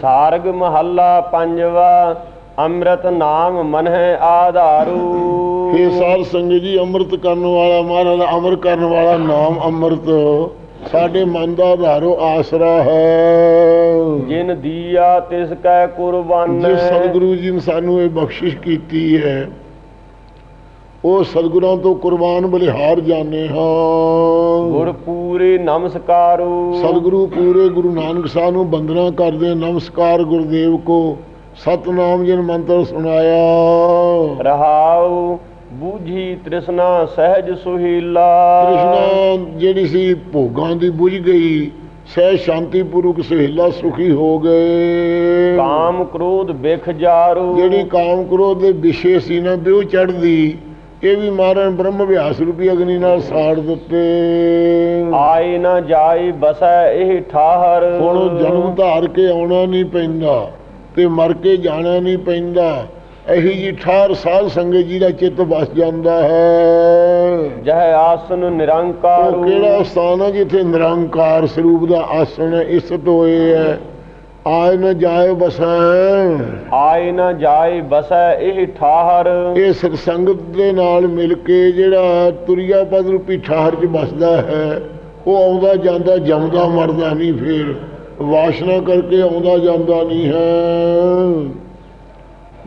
ਸਾਰਗ ਮਹੱਲਾ ਪੰਜਵਾ ਅੰਮ੍ਰਿਤ ਨਾਮ ਮਨਹਿ ਆਧਾਰੂ। ਇਹ ਸਾਧ ਸੰਗਤ ਜੀ ਅੰਮ੍ਰਿਤ ਕਰਨ ਵਾਲਾ ਮਹਾਰਾਜ ਅਮਰ ਕਰਨ ਵਾਲਾ ਨਾਮ ਅੰਮ੍ਰਿਤ। ਸਾਡੇ ਮਨ ਦਾ ਆਧਾਰੋ ਆਸਰਾ ਹੈ। ਜਿਨ ਦੀਆ ਤਿਸ ਕੈ ਕੁਰਬਾਨ। ਜੇ ਸਤਿਗੁਰੂ ਜੀ ਨੇ ਸਾਨੂੰ ਇਹ ਬਖਸ਼ਿਸ਼ ਕੀਤੀ ਹੈ। ਉਹ ਸਤਿਗੁਰਾਂ ਤੋਂ ਕੁਰਬਾਨ ਬਲਿਹਾਰ ਜਾਣੇ ਹਾਂ। ਗੁਰ ਪੂਰੇ ਨਮਸਕਾਰੂ। ਸਤਿਗੁਰੂ ਪੂਰੇ ਗੁਰੂ ਨਾਨਕ ਸਾਹਿਬ ਨੂੰ ਬੰਦਨਾ ਕਰਦੇ ਨਮਸਕਾਰ ਗੁਰਦੇਵ ਕੋ। ਸਤਨਾਮ ਜਨ ਮੰਤਰ ਸੁਣਾਇਆ। ਰਹਾਉ ਬੂਝੀ ਤ੍ਰਿਸ਼ਨਾ ਸਹਿਜ ਸੁਹੀਲਾ। ਕ੍ਰਿਸ਼ਨਾ ਜਿਹੜੀ ਸੀ ਭੋਗਾਂ ਦੀ ਬੁਝ ਗਈ ਸਹਿ ਸ਼ਾਂਤੀਪੂਰਵਕ ਸੁਹੇਲਾ ਸੁਖੀ ਹੋ ਗਏ। ਕਾਮ ਕ੍ਰੋਧ ਬਿਖ ਜਾਰੂ। ਜਿਹੜੀ ਕਾਮ ਕ੍ਰੋਧ ਦੇ ਵਿਸ਼ੇ ਸੀ ਨਾ ਬਿਉ ਚੜਦੀ ਇਹ ਵੀ ਮਹਾਰਾਜ ਬ੍ਰਹਮ ਵਿਆਸ ਰੂਪੀ ਅਗਨੀ ਨਾਲ ਸਾੜ ਦਿੱਤੇ। ਆਏ ਨਾ ਜਾਏ ਬਸੈ ਇਹ ਠਾਹਰ। ਹੁਣ ਜਨਮ ਧਾਰ ਕੇ ਆਉਣਾ ਨਹੀਂ ਪੈਂਦਾ ਤੇ ਮਰ ਕੇ ਜਾਣਾ ਨਹੀਂ ਪੈਂਦਾ। ਇਹੀ ਜੀ ਠਾਰ ਸਾਧ ਸੰਗਤ ਜੀ ਦਾ ਚਿੱਤ ਵਸ ਜਾਂਦਾ ਹੈ। ਜਹ ਆਸਨ ਨਿਰੰਕਾਰ ਉਹ ਕਿਹੜਾ ਸਥਾਨ ਹੈ ਜਿੱਥੇ ਨਿਰੰਕਾਰ ਸਰੂਪ ਦਾ ਆਸਣ ਹੈ ਇਸਤ ਹੋਏ ਹੈ? ਆਏ ਨ ਜਾਏ ਬਸੈ ਆਏ ਨਾ ਜਾਏ ਬਸੈ ਇਹ ਠਾਹਰ। ਇਹ ਸਤਸੰਗਤ ਦੇ ਨਾਲ ਮਿਲ ਕੇ ਜਿਹੜਾ ਤੁਰਿਆ ਪਦ ਰੂਪੀ ਠਾਹਰ 'ਚ ਬਸਦਾ ਹੈ ਉਹ ਆਉਂਦਾ ਜਾਂਦਾ ਜੰਮਦਾ ਮਰਦਾ ਨਹੀਂ ਫੇਰ। ਵਾਸ਼ਨਾ ਕਰਕੇ ਆਉਂਦਾ ਜਾਂਦਾ ਨਹੀਂ ਹੈ।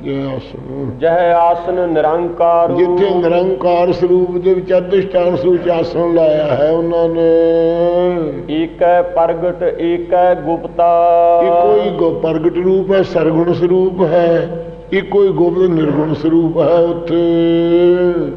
ਜੇ ਆਸਣ ਜਹ ਆਸਨ ਨਿਰੰਕਾਰ ਜਿੱਥੇ ਨਿਰੰਕਾਰ ਸਰੂਪ ਦੇ ਵਿੱਚ ਅਧਿਸ਼ਠਾਨ ਸਰੂਪ 'ਚ ਆਸਣ ਲਾਇਆ ਹੈ ਉਹਨਾਂ ਨੇ। ਏਕੈ ਪ੍ਰਗਟ ਏਕੈ ਗੁਪਤਾ। ਇੱਕੋ ਹੀ ਗੋ ਪ੍ਰਗਟ ਰੂਪ ਹੈ ਸਰਗੁਣ ਸਰੂਪ ਹੈ। ਇੱਕੋ ਹੀ ਗੋਬਿੰਦ ਨਿਰਗੁਣ ਸਰੂਪ ਹੈ ਉੱਥੇ।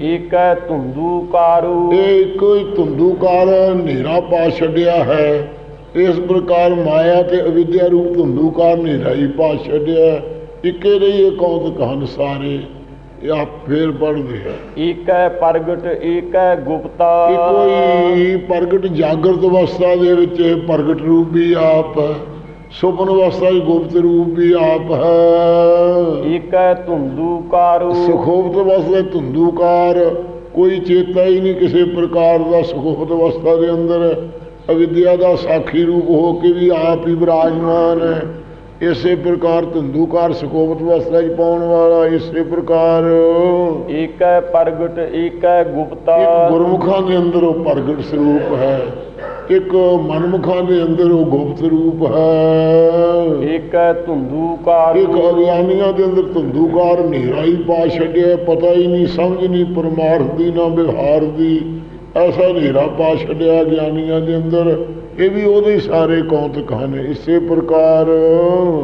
ਏਕੈ ਧੁੰਦੂ ਕਾਰੂ ਇਹ ਇੱਕੋ ਹੀ ਧੁੰਦੂਕਾਰ ਹਨੇਰਾ ਪਾ ਛੱਡਿਆ ਹੈ। ਇਸ ਪ੍ਰਕਾਰ ਮਾਇਆ ਤੇ ਅਵਿਦਿਆ ਰੂਪ ਧੁੰਦੂਕਾਰ ਹਨੇਰਾ ਹੀ ਪਾ ਛੱਡਿਆ ਇੱਕੇ ਰਹੀ ਕੌਤ ਕਹਨ ਸਾਰੇ ਇਹ ਆਪ ਫੇਰ ਪੜਦੇ ਹੈ। ਏਕੈ ਪ੍ਰਗਟ ਏਕੈ ਗੁਪਤਾ। ਹੀ ਪ੍ਰਗਟ ਜਾਗਰਤ ਅਵਸਥਾ ਦੇ ਵਿੱਚ ਪ੍ਰਗਟ ਰੂਪ ਵੀ ਆਪ ਸੁਪਨ ਅਵਸਥਾ ਵਿੱਚ ਗੁਪਤ ਰੂਪ ਵੀ ਆਪ ਹੈ। ਏਕੈ ਧੁੰਦੂ ਕਾਰੂ ਸੁਖੋਪਤ ਅਵਸਥਾ ਧੁੰਦੂਕਾਰ ਕੋਈ ਚੇਤਾ ਹੀ ਨਹੀਂ ਕਿਸੇ ਪ੍ਰਕਾਰ ਦਾ ਸੁਖੋਪਤ ਅਵਸਥਾ ਦੇ ਅੰਦਰ। ਅਵਿਦਿਆ ਦਾ ਸਾਖੀ ਰੂਪ ਹੋ ਕੇ ਵੀ ਆਪ ਹੀ ਵਿਰਾਜਮਾਨ ਹੈ। ਇਸੇ ਪ੍ਰਕਾਰ ਧੁੰਦੂਕਾਰ ਸੁਖੋਪਤ ਅਵਸਥਾ ਵਿੱਚ ਪਾਉਣ ਵਾਲਾ ਇਸੇ ਪ੍ਰਕਾਰ। ਏਕੈ ਪ੍ਰਗਟ ਏਕੈ ਗੁਪਤਾ। ਇੱਕ ਗੁਰਮੁਖਾਂ ਦੇ ਅੰਦਰ ਉਹ ਪ੍ਰਗਟ ਸਰੂਪ ਹੈ ਇੱਕ ਮਨਮੁਖਾਂ ਦੇ ਅੰਦਰ ਉਹ ਗੁਪਤ ਰੂਪ ਹੈ। ਏਕੈ ਧੁੰਦੂ ਕਾਰੂ ਇੱਕ ਅਗਿਆਨੀਆਂ ਦੇ ਅੰਦਰ ਧੁੰਦੂਕਾਰ ਹਨੇਰਾ ਹੀ ਪਾ ਛੱਡਿਆ ਪਤਾ ਹੀ ਨਹੀਂ ਸਮਝ ਨਹੀਂ ਪਰਮਾਰਥ ਦੀ ਨਾ ਵਿਵਹਾਰ ਦੀ। ਐਸਾ ਹਨੇਰਾ ਪਾ ਛੱਡਿਆ ਗਿਆਨੀਆਂ ਦੇ ਅੰਦਰ। ਇਹ ਵੀ ਉਹਦੇ ਹੀ ਸਾਰੇ ਕੌਤਕ ਹਨ ਇਸੇ ਪ੍ਰਕਾਰ।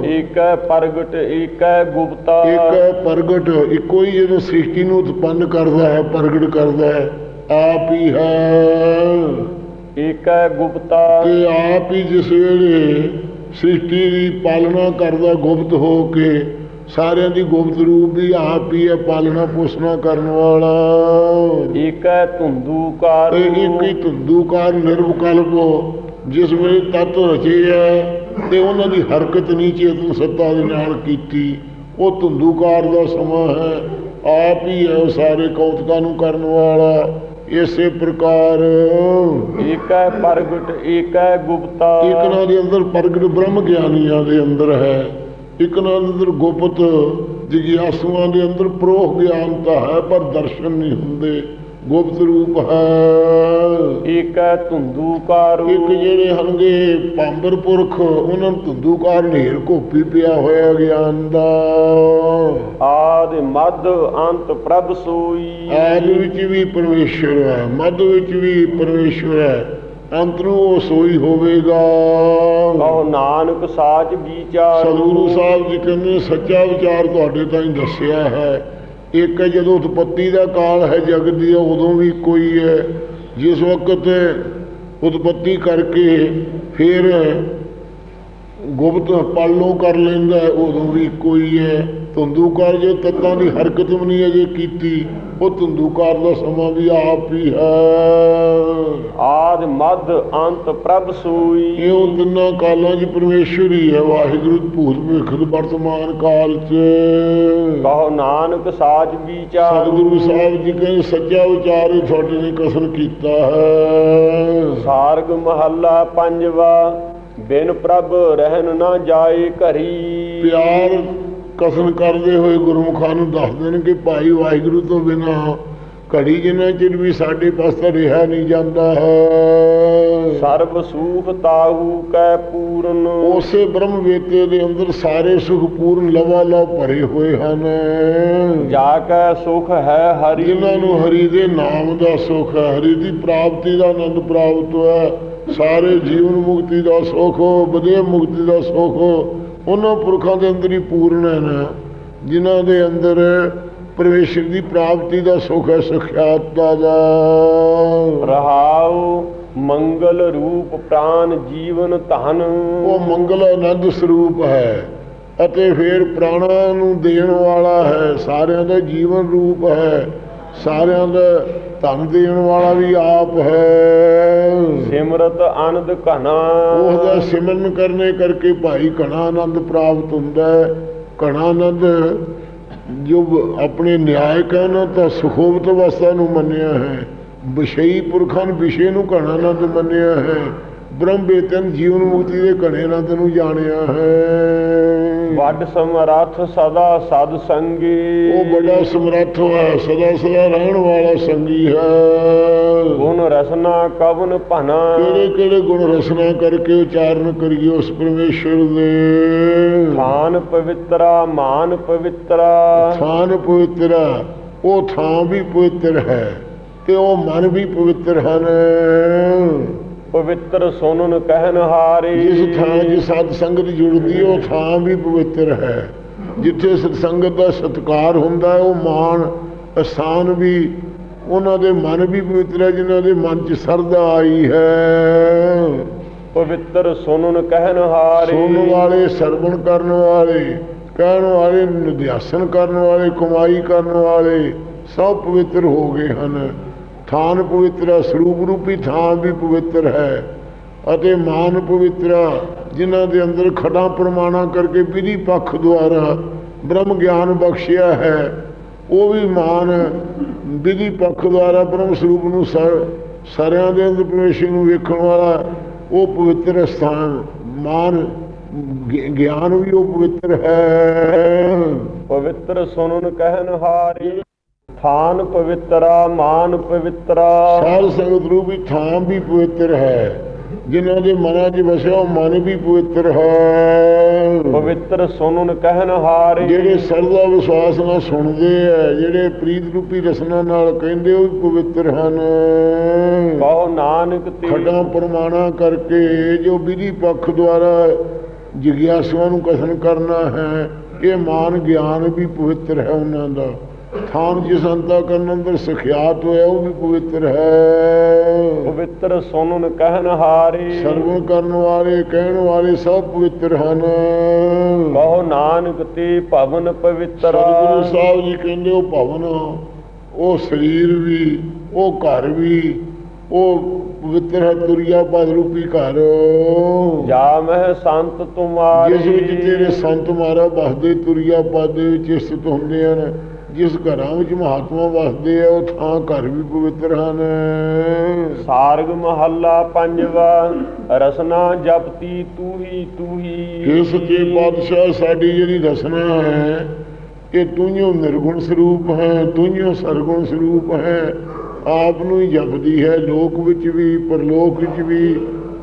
ਏਕੈ ਪ੍ਰਗਟ ਏਕੈ ਗੁਪਤਾ। ਇੱਕ ਹੈ ਪ੍ਰਗਟ ਇੱਕੋ ਹੀ ਜਿਹਨੂੰ ਸ੍ਰਿਸ਼ਟੀ ਨੂੰ ਉਤਪੰਨ ਕਰਦਾ ਹੈ ਪ੍ਰਗਟ ਕਰਦਾ ਹੈ ਆਪ ਹੀ ਹੈ। ਏਕੈ ਗੁਪਤਾ। ਤੇ ਆਪ ਹੀ ਜਿਸ ਵੇਲੇ ਸ੍ਰਿਸ਼ਟੀ ਦੀ ਪਾਲਣਾ ਕਰਦਾ ਗੁਪਤ ਹੋ ਕੇ ਸਾਰਿਆਂ ਦੀ ਗੁਪਤ ਰੂਪ ਵੀ ਆਪ ਹੀ ਹੈ ਪਾਲਣਾ ਪੋਸ਼ਣਾ ਕਰਨ ਵਾਲਾ। ਏਕੈ ਧੁੰਦੂ ਕਾਰੂ ਇਹ ਇੱਕ ਹੀ ਧੁੰਦੂਕਾਰ ਨਿਰਵਕਲਪ ਜਿਸ ਵੇਲੇ ਤਤ ਰਚੇ ਹੈ ਤੇ ਉਹਨਾਂ ਦੀ ਹਰਕਤ ਨਹੀਂ ਚੇਤਨ ਸੱਤਾ ਦੇ ਨਾਲ ਕੀਤੀ ਉਹ ਧੁੰਦੂਕਾਰ ਦਾ ਸਮਾਂ ਹੈ ਆਪ ਹੀ ਹੈ ਸਾਰੇ ਕੌਤਕਾਂ ਨੂੰ ਕਰਨ ਵਾਲਾ। ਇਸੇ ਪ੍ਰਕਾਰ ਏਕੈ ਪ੍ਰਗਟ ਏਕੈ ਗੁਪਤਾ। ਇੱਕ ਨਾਲ ਦੇ ਅੰਦਰ ਪ੍ਰਗਟ ਬ੍ਰਹਮ ਗਿਆਨੀਆਂ ਦੇ ਅੰਦਰ ਹੈ ਇੱਕ ਨਾਲ ਦੇ ਅੰਦਰ ਗੁਪਤ ਜਿਗਿਆਸੂਆਂ ਦੇ ਅੰਦਰ ਪ੍ਰੋਹ ਗਿਆਨਤਾ ਹੈ ਪਰ ਦਰਸ਼ਨ ਨਹੀਂ ਹੁੰਦੇ। ਗੁਪਤ ਰੂਪ ਹੈ। ਏਕੈ ਧੁੰਦੂ ਕਾਰੂ ਇੱਕ ਜਿਹੜੇ ਹਨਗੇ ਪਾਂਬਰ ਪੁਰਖ ਉਹਨਾਂ ਨੂੰ ਧੁੰਦੂਕਾਰ ਨੇਰ ਘੋਪੀ ਪਿਆ ਹੋਇਆ ਗਿਆਨ ਦਾ। ਆਦਿ ਮਦ ਅੰਤ ਪ੍ਰਭ ਸੋਈ। ਆਦ ਵਿੱਚ ਵੀ ਪਰਮੇਸ਼ਰ ਹੈ ਮੱਧ ਵਿੱਚ ਵੀ ਪਰਮੇਸ਼ਰ ਹੈ ਅੰਤ ਨੂੰ ਉਹ ਸੋਈ ਹੋਵੇਗਾ। ਕਹੋ ਨਾਨਕ ਸਾਚ ਵਿਚਾਰ। ਸਤਿਗੁਰੂ ਸਾਹਿਬ ਜੀ ਕਹਿੰਦੇ ਸੱਚਾ ਵਿਚਾਰ ਤੁਹਾਡੇ ਤਾਈਂ ਦੱਸਿਆ ਹੈ। ਇੱਕ ਜਦੋਂ ਉਤਪਤੀ ਦਾ ਕਾਲ ਹੈ ਜਗਤ ਦੀ, ਉਦੋਂ ਵੀ ਕੋਈ ਹੈ। ਜਿਸ ਵਕਤ ਉਤਪਤੀ ਕਰਕੇ ਫਿਰ ਗੁਪਤ ਪਾਲੋ ਕਰ ਲੈਂਦਾ ਉਦੋਂ ਵੀ ਕੋਈ ਹੈ। ਧੁੰਦੂਕਾਰ ਜੇ ਤੱਤਾਂ ਦੀ ਹਰਕਤ ਵੀ ਨਹੀਂ ਅਜੇ ਕੀਤੀ ਉਹ ਧੁੰਦੂਕਾਰ ਦਾ ਸਮਾਂ ਵੀ ਆਪ ਹੀ ਹੈ। ਆਦਿ ਮਦ ਅੰਤ ਪ੍ਰਭ ਸੋਈ। ਇਹ ਉਹ ਤਿੰਨਾਂ ਕਾਲਾਂ 'ਚ ਪਰਮੇਸ਼ਰ ਹੀ ਹੈ ਵਾਹਿਗੁਰੂ ਭੂਤ ਭਵਿੱਖ ਵਰਤਮਾਨ ਕਾਲ 'ਚ। ਕਹੋ ਨਾਨਕ ਸਾਚ ਵਿਚਾਰ। ਸਤਿਗੁਰੂ ਸਾਹਿਬ ਜੀ ਕਹਿੰਦੇ ਸੱਚਾ ਵਿਚਾਰ ਹੀ ਤੁਹਾਡੇ ਨੇ ਕਸਰ ਕੀਤਾ ਹੈ। ਸਾਰਗ ਮਹੱਲਾ ਪੰਜਵਾ ਬਿਨ ਪ੍ਰਭ ਰਹਿਨ ਨਾ ਜਾਏ ਘਰੀ। ਪਿਆਰ ਕਸਮ ਕਰਦੇ ਹੋਏ ਗੁਰਮੁਖਾਂ ਨੂੰ ਦੱਸਦੇ ਨੇ ਕਿ ਭਾਈ ਵਾਹਿਗੁਰੂ ਤੋਂ ਬਿਨਾ ਘੜੀ ਜਿੰਨਾ ਚਿਰ ਵੀ ਸਾਡੇ ਪਾਸੇ ਰਿਹਾ ਨਹੀਂ ਜਾਂਦਾ ਹੈ। ਸਰਬ ਸੂਖ ਤਾਹੂ ਕੈ ਪੂਰਨ। ਉਸੇ ਬ੍ਰਹਮ ਵੇਤੇ ਦੇ ਅੰਦਰ ਸਾਰੇ ਸੁਖ ਪੂਰਨ ਲਵਾ ਲਵ ਭਰੇ ਹੋਏ ਹਨ। ਜਾ ਕੈ ਸੁਖ ਹੈ ਹਰੀ। ਜਿਨ੍ਹਾਂ ਨੂੰ ਹਰੀ ਦੇ ਨਾਮ ਦਾ ਸੁਖ ਹੈ ਹਰੀ ਦੀ ਪ੍ਰਾਪਤੀ ਦਾ ਆਨੰਦ ਪ੍ਰਾਪਤ ਹੈ ਸਾਰੇ ਜੀਵਨ ਮੁਕਤੀ ਦਾ ਸੁਖ ਬਦੇ ਮੁਕਤੀ ਦਾ ਸੁਖ ਉਹਨਾਂ ਪੁਰਖਾਂ ਦੇ ਅੰਦਰ ਹੀ ਪੂਰਨ ਹੈ ਨਾ ਜਿਨ੍ਹਾਂ ਦੇ ਅੰਦਰ ਪਰਮੇਸ਼ਰ ਦੀ ਪ੍ਰਾਪਤੀ ਦਾ ਸੁਖ ਹੈ ਸਖਿਆਤਾ ਦਾ। ਰਹਾਉ ਮੰਗਲ ਰੂਪ ਪ੍ਰਾਨ ਜੀਵਨ ਧਨ। ਉਹ ਮੰਗਲ ਆਨੰਦ ਸਰੂਪ ਹੈ ਅਤੇ ਫਿਰ ਪ੍ਰਾਣਾਂ ਨੂੰ ਦੇਣ ਵਾਲਾ ਹੈ ਸਾਰਿਆਂ ਦਾ ਜੀਵਨ ਰੂਪ ਹੈ ਸਾਰਿਆਂ ਦਾ ਧਨ ਦੇਣ ਵਾਲਾ ਵੀ ਆਪ ਹੈ। ਸਿਮਰਤ ਆਨੰਦ ਘਨਾ ਉਹਦਾ ਸਿਮਰਨ ਕਰਨੇ ਕਰਕੇ ਭਾਈ ਘਣਾ ਆਨੰਦ ਪ੍ਰਾਪਤ ਹੁੰਦਾ ਹੈ। ਘਣਾ ਆਨੰਦ ਜੋ ਆਪਣੇ ਨਿਆਇਕ ਹਨ ਤਾਂ ਸੁਖੋਬਤ ਅਵਸਥਾ ਨੂੰ ਮੰਨਿਆ ਹੈ। ਵਿਸ਼ਈ ਪੁਰਖਾਂ ਨੇ ਵਿਸ਼ੇ ਨੂੰ ਘਣਾ ਆਨੰਦ ਮੰਨਿਆ ਹੈ। ਬ੍ਰਹਮ ਵੇਤਨ ਜੀਵਨ ਮੁਕਤੀ ਦੇ ਘਣੇ ਆਨੰਦ ਨੂੰ ਜਾਣਿਆ ਹੈ। ਵੱਡ ਸਮਰੱਥ ਸਦਾ ਸਦ ਸੰਗੀ। ਉਹ ਬੜਾ ਸਮਰੱਥ ਹੈ ਸਦਾ ਸਦਾ ਰਹਿਣ ਵਾਲਾ ਸੰਗੀ ਹੈ। ਗੁਣ ਰਸਨਾ ਕਵਨ ਭਨਾ। ਕਿਹੜੇ ਕਿਹੜੇ ਗੁਣ ਰਸਨਾ ਕਰਕੇ ਉਚਾਰਨ ਕਰੀਏ ਉਸ ਪਰਮੇਸ਼ਰ ਦੇ? ਥਾਨ ਪਵਿੱਤਰਾ ਮਾਨ ਪਵਿੱਤਰਾ। ਥਾਨ ਪਵਿੱਤਰ ਉਹ ਥਾਂ ਵੀ ਪਵਿੱਤਰ ਹੈ ਤੇ ਉਹ ਮਨ ਵੀ ਪਵਿੱਤਰ ਹਨ। ਪਵਿੱਤਰ ਸੁਨਨ ਕਹਿਨ ਹਾਰੇ। ਜਿਸ ਥਾਂ ਜਿਸ ਸਤ ਸੰਗਤ ਜੁੜਦੀ ਉਹ ਥਾਂ ਵੀ ਪਵਿੱਤਰ ਹੈ। ਜਿੱਥੇ ਸਤ ਸੰਗਤ ਦਾ ਸਤਕਾਰ ਹੁੰਦਾ ਹੈ ਉਹ ਮਾਨ ਅਸਥਾਨ ਵੀ ਉਹਨਾਂ ਦੇ ਮਨ ਵੀ ਪਵਿੱਤਰ ਹੈ ਜਿਨ੍ਹਾਂ ਦੇ ਮਨ 'ਚ ਸਰਦਾ ਆਈ ਹੈ। ਪਵਿੱਤਰ ਸੁਨਨ ਕਹਿਨ ਹਾਰੇ। ਸੁਣਨ ਵਾਲੇ ਸਰਵਣ ਕਰਨ ਵਾਲੇ ਕਹਿਣ ਵਾਲੇ ਨਿਧਿਆਸਨ ਕਰਨ ਵਾਲੇ ਕਮਾਈ ਕਰਨ ਵਾਲੇ ਸਭ ਪਵਿੱਤਰ ਹੋ ਗਏ ਹਨ। ਥਾਨ ਪਵਿੱਤਰ ਹੈ, ਸਰੂਪ ਰੂਪੀ ਥਾਨ ਵੀ ਪਵਿੱਤਰ ਹੈ। ਅਤੇ ਮਾਨ ਪਵਿੱਤਰ ਹੈ, ਜਿਨ੍ਹਾਂ ਦੇ ਅੰਦਰ ਖੜਾ ਪ੍ਰਮਾਣਾ ਕਰਕੇ ਵਿਧੀ ਪੱਖ ਦੁਆਰਾ ਬ੍ਰਹਮ ਗਿਆਨ ਬਖਸ਼ਿਆ ਹੈ ਉਹ ਵੀ ਮਾਨ ਵਿਧੀ ਪੱਖ ਦੁਆਰਾ ਬ੍ਰਹਮ ਸਰੂਪ ਨੂੰ ਸਾਰਿਆਂ ਦੇ ਅੰਦਰ ਪਰਮੇਸ਼ਰ ਨੂੰ ਵੇਖਣ ਵਾਲਾ ਉਹ ਪਵਿੱਤਰ ਸਥਾਨ ਮਾਨ ਗਿਆਨ ਵੀ ਉਹ ਪਵਿੱਤਰ ਹੈ। ਪਵਿੱਤਰ ਸੁਣਨ ਕਹਿਨ ਹਾਰੇ। ਥਾਨ ਪਵਿੱਤਰਾ ਮਾਨ ਪਵਿੱਤਰਾ। ਸਾਧ ਸੰਗਤ ਰੂਪੀ ਥਾਂ ਵੀ ਪਵਿੱਤਰ ਹੈ। ਜਿਨ੍ਹਾਂ ਦੇ ਮਨਾਂ 'ਚ ਵਸਿਆ ਉਹ ਮਨ ਵੀ ਪਵਿੱਤਰ ਹੈ। ਪਵਿੱਤਰ ਸੁਨਨ ਕਹਿਨ ਹਾਰੇ। ਜਿਹੜੇ ਸਰਦਾ ਵਿਸ਼ਵਾਸ ਨਾਲ ਸੁਣਦੇ ਆ ਜਿਹੜੇ ਪ੍ਰੀਤ ਰੂਪੀ ਰਸਨਾ ਨਾਲ ਕਹਿੰਦੇ ਉਹ ਵੀ ਪਵਿੱਤਰ ਹਨ। ਕਹੋ ਨਾਨਕ ਤੇ ਖੱਡਾਂ ਪ੍ਰਮਾਣਾ ਕਰਕੇ ਜੋ ਵਿਧੀ ਪੱਖ ਦੁਆਰਾ ਜਿਗਿਆਸੂਆਂ ਨੂੰ ਕਥਨ ਕਰਨਾ ਹੈ ਇਹ ਮਾਨ ਗਿਆਨ ਵੀ ਪਵਿੱਤਰ ਹੈ ਉਹਨਾਂ ਦਾ। ਥਾਨ ਜਿਸ ਅੰਤਾ ਕਰਨ ਅੰਦਰ ਸਖਿਆਤ ਹੋਇਆ ਉਹ ਵੀ ਪਵਿੱਤਰ ਹੈ। ਪਵਿੱਤਰ ਸੁਨਨ ਕਹਿਨ ਹਾਰੇ। ਸਰਵਣ ਕਰਨ ਵਾਲੇ ਕਹਿਣ ਵਾਲੇ ਸਭ ਪਵਿੱਤਰ ਹਨ। ਕਹੋ ਨਾਨਕ ਤੇ ਭਵਨ ਪਵਿੱਤਰਾ। ਸਤਿਗੁਰੂ ਸਾਹਿਬ ਜੀ ਕਹਿੰਦੇ ਉਹ ਭਵਨ ਉਹ ਸਰੀਰ ਵੀ ਉਹ ਘਰ ਵੀ ਉਹ ਪਵਿੱਤਰ ਹੈ ਤੁਰਿਆ ਪਦ ਰੂਪੀ ਘਰ। ਜਾ ਮਹਿ ਸੰਤ ਤੁਮਾਰੇ। ਜਿਸ ਵਿੱਚ ਤੇਰੇ ਸੰਤ ਮਹਾਰਾ ਵਸਦੇ ਤੁਰਿਆ ਪਦ ਦੇ ਵਿੱਚ ਸਥਿਤ ਹੁੰਦੇ ਹਨ। ਜਿਸ ਘਰਾਂ ਵਿੱਚ ਮਹਾਤਮਾ ਵਸਦੇ ਆ ਉਹ ਥਾਂ ਘਰ ਵੀ ਪਵਿੱਤਰ ਹਨ। ਸਾਰਗ ਮਹੱਲਾ ਪੰਜਵਾ ਰਸਨਾ ਜਪਤੀ ਤੂੰ ਹੀ ਤੂੰ ਹੀ ਇਹ ਸੱਚੇ ਪਾਤਸ਼ਾਹ ਸਾਡੀ ਜਿਹੜੀ ਰਸਨਾ ਹੈ ਇਹ ਤੂੰਿਓ ਨਿਰਗੁਣ ਸਰੂਪ ਹੈ ਤੂੰਿਓ ਸਰਗੁਣ ਸਰੂਪ ਹੈ। ਆਪ ਨੂੰ ਹੀ ਜਪਦੀ ਹੈ ਲੋਕ ਵਿੱਚ ਵੀ ਪਰਲੋਕ ਵਿੱਚ ਵੀ।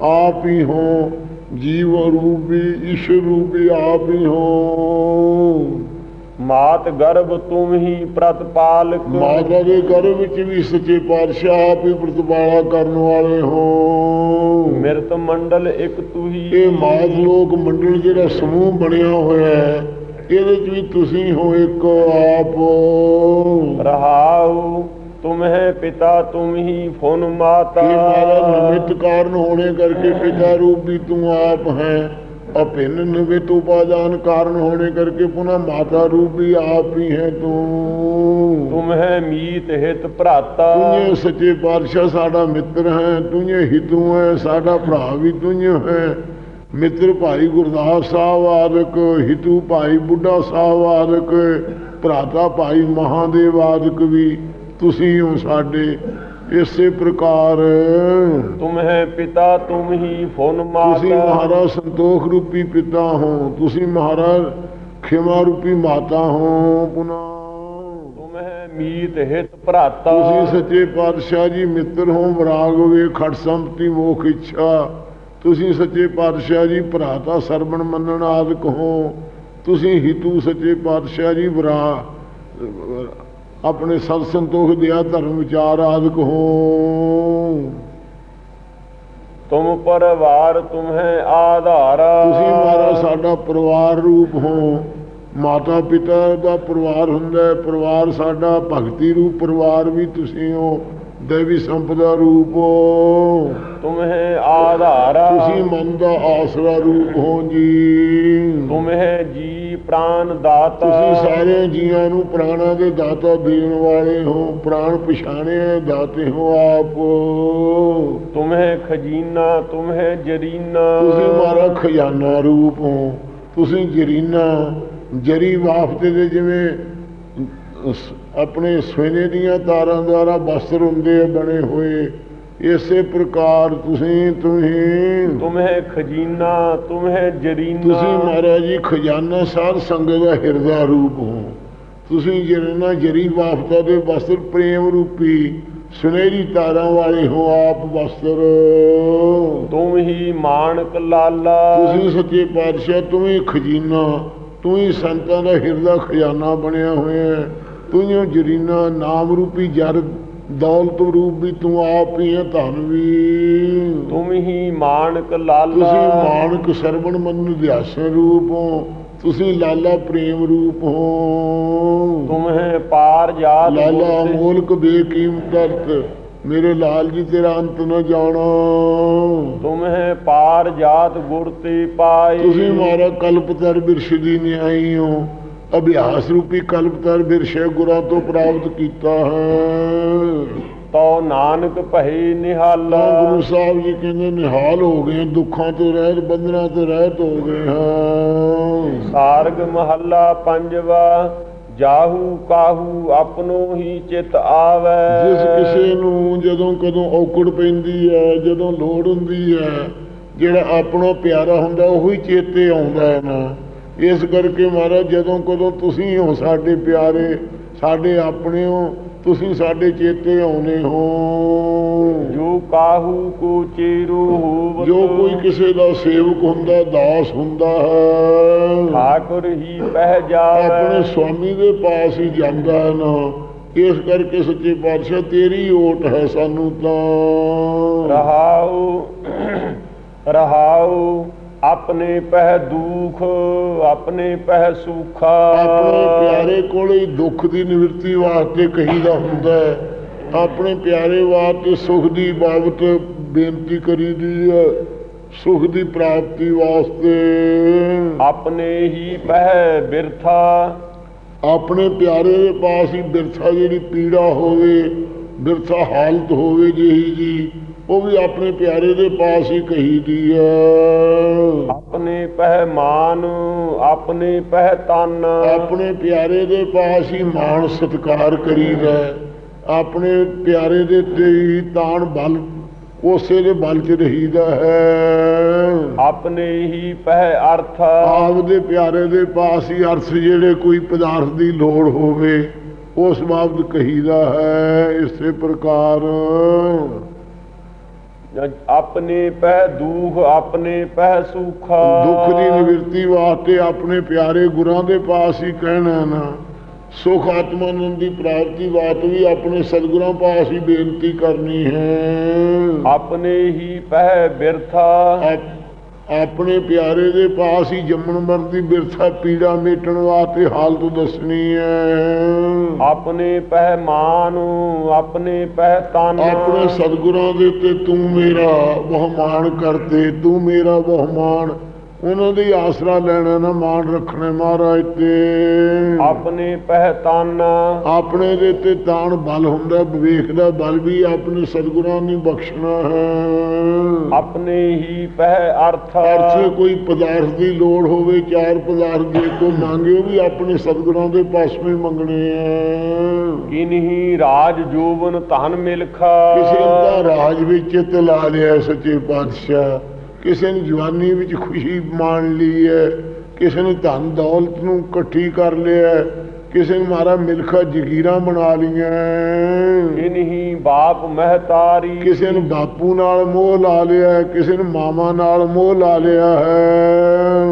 ਆਪ ਹੀ ਹੋ ਜੀਵ ਰੂਪ ਵੀ ਈਸ਼ਵਰ ਰੂਪ ਵੀ ਆਪ ਹੀ ਹੋ। ਮਾਤ ਗਰਭ ਤੁਮ ਹੀ ਪ੍ਰਤਪਾਲਕ। ਮਾਤਾ ਦੇ ਗਰਭ ਵਿੱਚ ਵੀ ਸੱਚੇ ਪਾਤਸ਼ਾਹ ਆਪ ਹੀ ਪ੍ਰਤਪਾਲਾ ਕਰਨ ਵਾਲੇ ਹੋ। ਮਿਰਤ ਮੰਡਲ ਇੱਕ ਤੂੰ ਹੀ ਇਹ ਮਾਤ ਲੋਕ ਮੰਡਲ ਜਿਹੜਾ ਸਮੂਹ ਬਣਿਆ ਹੋਇਆ ਹੈ ਇਹਦੇ ਚ ਵੀ ਤੁਸੀਂ ਹੋ ਇੱਕ ਆਪ। ਰਹਾਉ ਤੁਮ ਹੈ ਪਿਤਾ ਤੁਮ ਹੀ ਫੁਨ ਮਾਤਾ। ਇਹ ਮਾਰਾ ਨਿਮਿਤ ਕਾਰਨ ਹੋਣੇ ਕਰਕੇ ਪਿਤਾ ਰੂਪ ਵੀ ਤੂੰ ਆਪ ਹੈ। ਅਭਿੰਨ ਨਿਵਿਤ ਉਪਾਦਾਨ ਕਾਰਨ ਹੋਣੇ ਕਰਕੇ ਪੁਨः ਮਾਤਾ ਰੂਪ ਵੀ ਆਪ ਹੀ ਹੈ ਤੂੰ। ਤੁਮ ਹੈ ਮੀਤ ਹਿਤ ਭਰਾਤਾ। ਤੁਝੇ ਸੱਚੇ ਪਾਤਸ਼ਾਹ ਸਾਡਾ ਮਿੱਤਰ ਹੈ ਤੁਝੇ ਹਿਤੂ ਹੈ ਸਾਡਾ ਭਰਾ ਵੀ ਤੁਝੇ ਹੈ। ਮਿੱਤਰ ਭਾਈ ਗੁਰਦਾਸ ਸਾਹਿਬ ਆਦਿਕ ਹਿਤੂ ਭਾਈ ਬੁੱਢਾ ਸਾਹਿਬ ਆਦਿਕ ਭਰਾਤਾ ਭਾਈ ਮਹਾਦੇਵ ਆਦਿਕ ਵੀ ਤੁਸੀਂ ਹੋ ਸਾਡੇ ਇਸੇ ਪ੍ਰਕਾਰ। ਤੁਮਹੇ ਪਿਤਾ ਤੁਮ ਹੀ ਫੁਨ ਮਾਤਾ ਤੁਸੀਂ ਮਹਾਰਾ ਸੰਤੋਖ ਰੂਪੀ ਪਿਤਾ ਹੋ। ਤੁਸੀਂ ਮਹਾਰਾ ਖਿਮਾ ਰੂਪੀ ਮਾਤਾ ਹੋ ਪੁਨਾ। ਤੁਮਹੇ ਮੀਤ ਹਿਤ ਭਰਾਤਾ। ਤੁਸੀਂ ਸੱਚੇ ਪਾਤਸ਼ਾਹ ਜੀ ਮਿੱਤਰ ਹੋ ਵਿਰਾਗ ਹੋਵੇ ਖੜ ਸੰਪਤੀ ਮੋਖ ਇੱਛਾ। ਤੁਸੀਂ ਸੱਚੇ ਪਾਤਸ਼ਾਹ ਜੀ ਭਰਾਤਾ ਸਰਬਣ ਮੰਨਣ ਆਦਿਕ ਹੋ। ਤੁਸੀਂ ਹਿਤੂ ਸੱਚੇ ਪਾਤਸ਼ਾਹ ਜੀ ਵਿਰਾਗ ਆਪਣੇ ਸਭ ਸੰਤੋਖ ਦਿਆ ਧਰਮ ਵਿਚਾਰ ਆਦਿਕ ਹੋ ਤੁਮ ਪਰਿਵਾਰ ਤੁਮਹੇ ਆਧਾਰ। ਤੁਸੀਂ ਮਾਰਾ ਸਾਡਾ ਪਰਿਵਾਰ ਰੂਪ ਹੋ। ਮਾਤਾ ਪਿਤਾ ਦਾ ਪਰਿਵਾਰ ਹੁੰਦਾ ਹੈ ਪਰਿਵਾਰ ਸਾਡਾ ਭਗਤੀ ਰੂਪ ਪਰਿਵਾਰ ਵੀ ਤੁਸੀਂ ਹੋ ਦੇਵੀ ਸੰਪਦਾ ਰੂਪ ਹੋ। ਤੁਮਹੇ ਆਧਾਰ। ਤੁਸੀਂ ਮਨ ਦਾ ਆਸਰਾ ਰੂਪ ਹੋ ਜੀ। ਤੁਮਹੇ ਜੀ ਪ੍ਰਾਨ ਦਾਤਾ। ਤੁਸੀਂ ਸਾਰੇ ਜੀਵਾਂ ਨੂੰ ਪ੍ਰਾਣਾ ਦੇ ਦਾਤਾ ਦੇਣ ਵਾਲੇ ਹੋ ਪ੍ਰਾਣ ਪਛਾਣੇ ਦਾਤੇ ਹੋ ਆਪ। ਤੁਮਹਿ ਖਜ਼ੀਨਾ ਤੁਮਹਿ ਜਰੀਨਾ। ਤੁਸੀਂ ਮਾਰਾ ਖਜ਼ਾਨਾ ਰੂਪ ਹੋ ਤੁਸੀਂ ਜਰੀਨਾ। ਜਰੀ ਵਾਫਤੇ ਦੇ ਜਿਵੇਂ ਆਪਣੇ ਸੋਨੇ ਦੀਆਂ ਤਾਰਾਂ ਦੁਆਰਾ ਬਸਰ ਹੁੰਦੇ ਬਣੇ ਹੋਏ। ਇਸੇ ਪ੍ਰਕਾਰ ਤੁਸੀਂ ਤੁਸੀਂ। ਤੁਮਹਿ ਖਜ਼ੀਨਾ ਤੁਮਹਿ ਜਰੀਨਾ। ਤੁਸੀਂ ਮਹਾਰਾਜ ਜੀ ਖਜ਼ਾਨਾ ਸਾਧ ਸੰਗਤ ਦਾ ਹਿਰਦਾ ਰੂਪ ਹੋ। ਤੁਸੀਂ ਜਰੀਨਾ ਜਰੀ ਵਾਫਤਾ ਦੇ ਵਸਤਰ ਪ੍ਰੇਮ ਰੂਪੀ ਸੁਨਹਿਰੀ ਤਾਰਾਂ ਵਾਲੇ ਹੋ ਆਪ ਵਸਤਰ। ਤੂੰ ਹੀ ਮਾਨਕ ਲਾਲਾ। ਤੁਸੀਂ ਸੱਚੇ ਪਾਤਸ਼ਾਹ ਤੂੰ ਹੀ ਖਜ਼ੀਨਾ ਤੂੰ ਹੀ ਸੰਤਾਂ ਦਾ ਹਿਰਦਾ ਖਜ਼ਾਨਾ ਬਣਿਆ ਹੋਇਆ ਤੂੰ ਜਰੀਨਾ ਨਾਮ ਰੂਪੀ ਜਰ ਦੌਲਤ ਰੂਪ ਵੀ ਤੂੰ ਆਪ ਹੀ ਹੈ ਧਨ ਵੀ। ਤੁਮ ਹੀ ਮਾਨਕ ਲਾਲਾ। ਤੁਸੀਂ ਮਾਨਕ ਸਰਵਣ ਮਨ ਧਿਆਸਨ ਰੂਪ ਹੋ। ਤੁਸੀਂ ਲਾਲਾ ਪ੍ਰੇਮ ਰੂਪ ਹੋ। ਤੁਮ ਹੈ ਪਾਰ ਜਾਤ ਲਾਲਾ ਮੂਲਕ ਬੇਕੀਮਤ ਅਰਥ। ਮੇਰੇ ਲਾਲ ਜੀ ਤੇਰਾ ਅੰਤ ਨਾ ਜਾਣੋ। ਤੁਮ ਹੈ ਪਾਰ ਜਾਤ ਗੁਰ ਤੇ ਪਾਈ ਤੁਸੀਂ ਮਾਰਾ ਕਲਪ ਤਰ ਬਿਰਸ਼ਦੀ ਨਿਆਈ ਹੋ। ਅਭਿਆਸ ਰੂਪੀ ਕਲਪ ਤਰ ਬਿਰਸ਼ੇ ਗੁਰਾਂ ਤੋਂ ਪ੍ਰਾਪਤ ਕੀਤਾ ਹੈ। ਤਉ ਨਾਨਕ ਭਈ ਨਿਹਾਲ। ਗੁਰੂ ਸਾਹਿਬ ਜੀ ਕਹਿੰਦੇ ਨਿਹਾਲ ਹੋ ਗਏ ਦੁੱਖਾਂ ਤੋਂ ਰਹਿਤ ਬੰਧਨਾਂ ਤੋਂ ਰਹਿਤ ਹੋ ਗਏ ਹਾਂ ਸਾਰਗ ਮਹੱਲਾ ਪੰਜਵਾ ਜਾਹੂ ਕਾਹੂ ਆਪਣੋ ਹੀ ਚਿਤ ਆਵੇ। ਜਿਸ ਕਿਸੇ ਨੂੰ ਜਦੋਂ ਕਦੋਂ ਔਕੜ ਪੈਂਦੀ ਹੈ ਜਦੋਂ ਲੋੜ ਹੁੰਦੀ ਹੈ ਜਿਹੜਾ ਆਪਣਾ ਪਿਆਰਾ ਹੁੰਦਾ ਉਹੀ ਚੇਤੇ ਆਉਂਦਾ ਹੈ ਨਾ। ਇਸ ਕਰਕੇ ਮਹਾਰਾਜ ਜਦੋਂ ਕਦੋਂ ਤੁਸੀਂ ਹੋ ਸਾਡੇ ਪਿਆਰੇ ਸਾਡੇ ਆਪਣੇ ਹੋ ਤੁਸੀਂ ਸਾਡੇ ਚੇਤੇ ਆਉਨੇ ਹੋ। ਜੋ ਕਾਹੂ ਕੋ ਚੇਰੂ ਹੋਵਤ। ਜੋ ਕੋਈ ਕਿਸੇ ਦਾ ਸੇਵਕ ਹੁੰਦਾ ਦਾਸ ਹੁੰਦਾ ਹੈ। ਠਾਕੁਰ ਹੀ ਪਹਿ ਆਪਣੇ ਜਾਵੈ ਸਵਾਮੀ ਦੇ ਪਾਸ ਹੀ ਜਾਂਦਾ ਹੈ ਨਾ। ਇਸ ਕਰਕੇ ਸੱਚੇ ਪਾਤਸ਼ਾਹ ਤੇਰੀ ਓਟ ਹੈ ਸਾਨੂੰ ਤਾਂ। ਰਹਾਉ ਰਹਾਉ ਆਪਣੇ ਪਹਿ ਦੁਖ ਆਪਣੇ ਪਹਿ ਸੁਖਾ। ਆਪਣੇ ਪਿਆਰੇ ਕੋਲ ਦੁੱਖ ਦੀ ਨਿਵਰਤੀ ਵਾਸਤੇ ਕਹੀਦਾ ਹੁੰਦਾ ਹੈ। ਆਪਣੇ ਪਿਆਰੇ ਵਾਸਤੇ ਸੁਖ ਦੀ ਬਾਬਤ ਬੇਨਤੀ ਕਰੀਦੀ ਹੈ। ਸੁਖ ਦੀ ਪ੍ਰਾਪਤੀ ਵਾਸਤੇ। ਆਪਣੇ ਹੀ ਪਹਿ ਬਿਰਥਾ। ਆਪਣੇ ਪਿਆਰੇ ਦੇ ਪਾਸ ਹੀ ਬਿਰਥਾ ਜਿਹੜੀ ਪੀੜਾ ਹੋਵੇ ਬਿਰਥਾ ਹਾਲਤ ਹੋਵੇ ਜਿਹੀ ਜੀ। ਉਹ ਵੀ ਆਪਣੇ ਪਿਆਰੇ ਦੇ ਪਾਸ ਹੀ ਕਹੀਦੀ ਹੈ ਆਪਣੇ ਪਹਿ ਮਾਨ ਆਪਣੇ ਪਹਿ ਤਨ। ਆਪਣੇ ਪਿਆਰੇ ਦੇ ਪਾਸ ਹੀ ਮਾਣ ਸਤਕਾਰ ਕਰੀਦਾ ਹੈ। ਆਪਣੇ ਪਿਆਰੇ ਦੇ ਤੇ ਹੀ ਤਾਣ ਬਲ ਉਸੇ ਦੇ ਬਲ 'ਚ ਰਹੀਦਾ ਹੈ। ਆਪਣੇ ਹੀ ਪਹਿ ਅਰਥ। ਆਪ ਦੇ ਪਿਆਰੇ ਦੇ ਪਾਸ ਹੀ ਅਰਥ ਜਿਹੜੇ ਕੋਈ ਪਦਾਰਥ ਦੀ ਲੋੜ ਹੋਵੇ ਉਸ ਬਾਬਤ ਕਹੀਦਾ ਹੈ ਇਸੇ ਪ੍ਰਕਾਰ। ਆਪਣੇ ਪਹਿ ਦੁਖ ਆਪਣੇ ਪਹਿ ਸੁਖਾ। ਦੁੱਖ ਦੀ ਨਿਵਰਤੀ ਵਾਸਤੇ ਆਪਣੇ ਪਿਆਰੇ ਗੁਰਾਂ ਦੇ ਪਾਸ ਹੀ ਕਹਿਣਾ ਨਾ। ਸੁਖ ਆਤਮਾਨੰਦ ਦੀ ਪ੍ਰਾਪਤੀ ਵਾਸਤੇ ਵੀ ਆਪਣੇ ਸਤਿਗੁਰਾਂ ਪਾਸ ਹੀ ਬੇਨਤੀ ਕਰਨੀ ਹੈ। ਆਪਣੇ ਹੀ ਪਹਿ ਬਿਰਥਾ। ਆਪਣੇ ਪਿਆਰੇ ਦੇ ਪਾਸ ਹੀ ਜੰਮਣ ਮਰਨ ਦੀ ਬਿਰਥਾ ਪੀੜਾ ਮੇਟਣ ਵਾਸਤੇ ਹਾਲਤ ਦੱਸਣੀ ਹੈ। ਆਪਣੇ ਪਹਿ ਮਾਨ ਆਪਣੇ ਪਹਿ ਤਨ ਆਪਣੇ ਸਤਿਗੁਰਾਂ ਦੇ ਉੱਤੇ ਤੂੰ ਮੇਰਾ ਬਹੁਮਾਨ ਕਰਤੇ ਤੂੰ ਮੇਰਾ ਬਹੁਮਾਨ। ਉਹਨਾਂ ਦੀ ਆਸਰਾ ਲੈਣਾ ਨਾ ਮਾਣ ਰੱਖਣਾ ਮਹਾਰਾਜ ਤੇ। ਆਪਣੇ ਪਹਿਤਾਨਾ। ਆਪਣੇ ਦੇ ਤੇ ਤਾਣ ਬਲ ਹੁੰਦਾ ਵਿਵੇਕ ਦਾ ਬਲ ਵੀ ਆਪਣੇ ਸਤਿਗੁਰਾਂ ਨੇ ਬਖਸ਼ਣਾ ਹੈ। ਆਪਣੇ ਹੀ ਪਹਿ ਅਰਥ। ਅਰਥੇ ਕੋਈ ਪਦਾਰਥ ਦੀ ਲੋੜ ਹੋਵੇ ਚਾਰ ਪਦਾਰਥ ਦੇ ਕੋ ਮੰਗੇ ਉਹ ਵੀ ਆਪਣੇ ਸਤਿਗੁਰਾਂ ਦੇ ਪਾਸੋਂ ਹੀ ਮੰਗਣੇ ਆ। ਕਿਨਹੀ ਰਾਜ ਜੋਵਨ ਧਨ ਮਿਲਖਾ। ਕਿਸੇ ਦਾ ਰਾਜ ਵਿੱਚ ਚਿੱਤ ਲਾ ਲਿਆ ਸੱਚੇ ਪਾਤਸ਼ਾਹ। ਕਿਸੇ ਨੇ ਜਵਾਨੀ ਵਿੱਚ ਖੁਸ਼ੀ ਮਾਣ ਲਈ ਹੈ ਕਿਸੇ ਨੇ ਧਨ ਦੌਲਤ ਨੂੰ ਇਕੱਠੀ ਕਰ ਲਿਆ ਕਿਸੇ ਨੇ ਮਾਰਾ ਮਿਲਖਾ ਜਗੀਰਾਂ ਬਣਾ ਲੀਆਂ ਕਿਨਹੀ ਬਾਪ ਮਹਤਾਰੀ। ਕਿਸੇ ਨੇ ਬਾਪੂ ਨਾਲ ਮੋਹ ਲਾ ਲਿਆ ਕਿਸੇ ਨੇ ਮਾਮਾ ਨਾਲ ਮੋਹ ਲਾ ਲਿਆ ਹੈ।